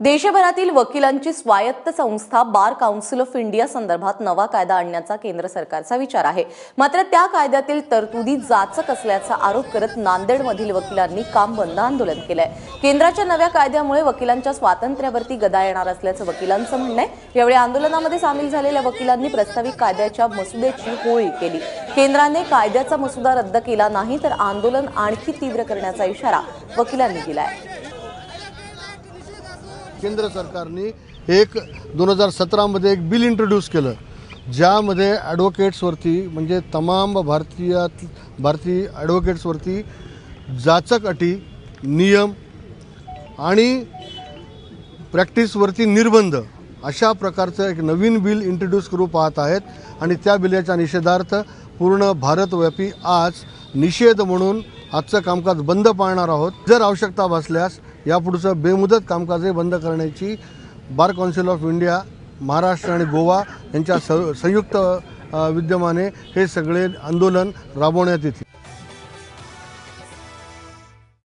देशभरातील वकिलांची स्वायत्त संस्था बार काउन्सिल ऑफ इंडिया संदर्भात नवा कायदा आणण्याचा केंद्र सरकारचा विचार आहे. मात्र त्या कायद्यातील तरतुदी जाचक असल्याचा आरोप करत नांदेडमधील वकिलांनी काम बंद आंदोलन केलंय. केंद्राच्या नव्या कायद्यामुळे वकिलांच्या स्वातंत्र्यावरती गदा येणार असल्याचं वकिलांचं म्हणणं आहे. यावेळी आंदोलनामध्ये सामील झालेल्या वकिलांनी प्रस्तावित कायद्याच्या मसुद्याची होळी केली. केंद्राने कायद्याचा मसुदा रद्द केला नाही तर आंदोलन आणखी तीव्र करण्याचा इशारा वकिलांनी दिलाय. केंद्र सरकारने एक दोन हजार सतरामध्ये एक बिल इंट्रोड्यूस केलं ज्यामध्ये ॲडव्होकेट्सवरती म्हणजे तमाम भारतीयात भारतीय ॲडव्होकेट्सवरती जाचक अटी नियम आणि प्रॅक्टिसवरती निर्बंध अशा प्रकारचं एक नवीन बिल इंट्रोड्यूस करू पाहत आहेत. आणि त्या बिलाच्या निषेधार्थ पूर्ण भारतव्यापी आज निषेध म्हणून आजचं कामकाज बंद पाळणार आहोत. जर आवश्यकता भासल्यास यापुढचं बेमुदत कामकाजही बंद करण्याची bar council of India Maharashtra आणि गोवा यांच्या स संयुक्त विद्यमाने हे सगळे आंदोलन राबवण्यात येतील.